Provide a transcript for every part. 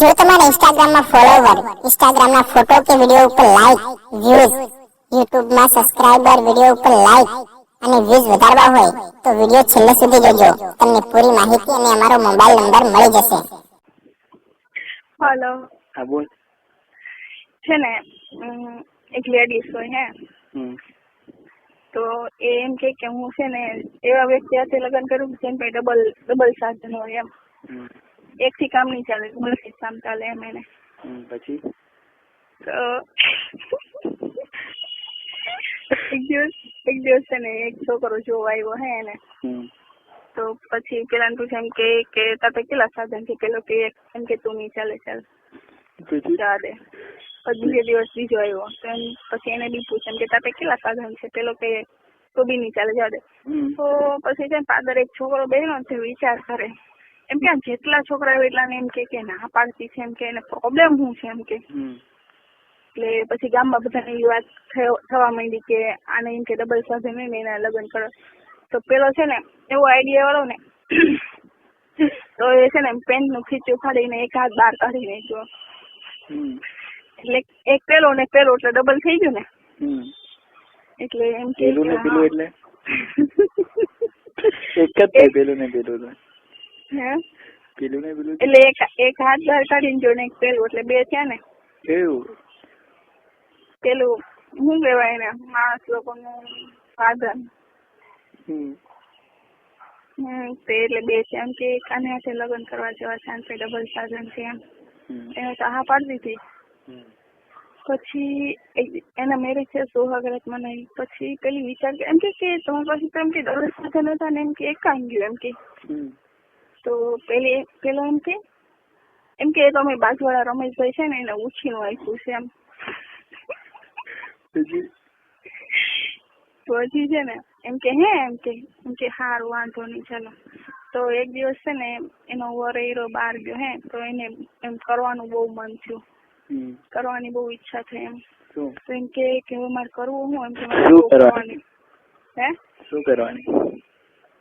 જો તમારા ઇન્સ્ટાગ્રામમાં ફોલોવર ઇન્સ્ટાગ્રામના ફોટો કે વીડિયો ઉપર લાઈક વ્યૂઝ યુટ્યુબમાં સબસ્ક્રાઇબર વીડિયો ઉપર લાઈક અને વ્યૂઝ વધારવા હોય તો વીડિયો છેલ્લે સુધી જોજો. તમને પૂરી માહિતી અને અમારો મોબાઈલ નંબર મળી જશે. હલો હા બોલ. છે ને એક લેડીઝ હોય હે. તો એ એમ કે કે હું છે ને એવા વ્યક્તિ સાથે લગ્ન કરું જેમ કે ડબલ ડબલ સાધન હોય એમ. એક થી કામ નહીં ચાલે ડબલથી કામ ચાલે એમ એને હમ પછી? તો એક દિવસ એક દિવસ છે ને એક છોકરો જોવા આવ્યો હે એને. હમ. તો પછી પેલા પૂછે એમ કે કે તાતે કેટલા સાધન છે? પેલો કે એક એમ કે તું નહીં ચાલે ચાલ. પછી? જવા દે. પછી બીજે દિવસ બીજો આવ્યો. તો એમ પછી એને બી પૂછે એમ કે તાતે કેટલા સાધન છે? પેલો કે તો બી નહીં ચાલે જવા દે. હમ. તો પછી છે ને પાદર એક છોકરો બેઠો ને તે વિચાર કરે. એમ કે જેટલા છોકરા હોય એટલાને એમ કે કે ના પાડતી છે એમ કે એને પ્રોબ્લેમ શું છે એમ કે. એટલે પછી ગામમાં બધાને એવી વાત થવા માંડી કે આને એમ કે ડબલ સાથે નહીં એના લગ્ન કરો. તો પેલો છે ને એવો આઈડિયા વાળો ને તો એ છે ને પેન્ટનું ખીચું ફાડીને એક હાથ બહાર કાઢી નાખ્યો. એટલે એક પેલો ને પેલો એટલે ડબલ થઈ ગયો ને. એટલે એમ કે પેલું ને પેલું એટલે? એક જ પેલું ને પેલું હે? પેલું ને પેલું એટલે એક એક હાથ બહાર કાઢીને જો ને એક પેલું એટલે બે થયા ને? પેલું શું કહેવાય ને માણસ લોકોનું સાધન. હમ. તે એટલે બે છે એમ કે એક આને હાથે લગ્ન કરવા જેવા છે આને ડબલ સાધન છે એમ. એને તો હા પાડી દીધી. પછી એના મેરેજ છે સોહાગરાત મનાવી પછી પેલી વિચાર કે એમ કે કે તમારી પાસે તો એમ કે ડબલ સાધન હતા ને એમ કે એક કામ ગયું એમ કે. તો પેલી પેલો એમ કે એમ કે અમે બાજુવાળા રમેશભાઈ છે ને એને ઉછીનું આપ્યું છે એમ. પછી તો હજી છે ને એમ કે હે? એમ કે એમ કે સારું વાંધો નહીં ચાલો. તો એક દિવસ છે ને એનો વરેરો બહાર ગયો હે? તો એને એમ કરવાનું બહુ મન થયું. કરવાની બહુ ઈચ્છા થઈ એમ. તો એમ કે કે હવે મારે કરવું હું? એમ કે બહુ હે? શું કરવાની?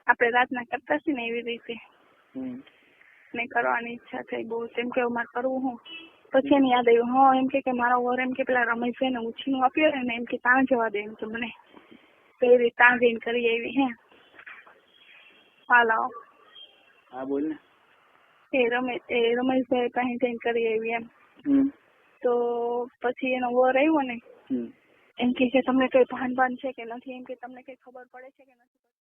આપણે રાતના કરતા છે ને એવી રીતે. ને કરવાની ઈચ્છા થઈ બહુ તેમ કે મારે કરવું હું? પછી એને યાદ આવ્યું હા એમ કે મારા વર એમ કે પેલા રમેશ ને ઉછીનું આપ્યું ને એમ કે ત્યાં જવા દે એમ કે મને. તો એ રીતે ત્યાં જઈને કરી આવી હે. હાલો. હા બોલ ને. એ રમેશ એ રમેશભાઈ પાસે જઈને કરી આવી એમ. હમ. તો પછી એનો વર આવ્યો ને એમ કે કે તમને કઈ ભાન ભાન છે કે નથી? એમ કે તમને કઈ ખબર પડે છે કે નથી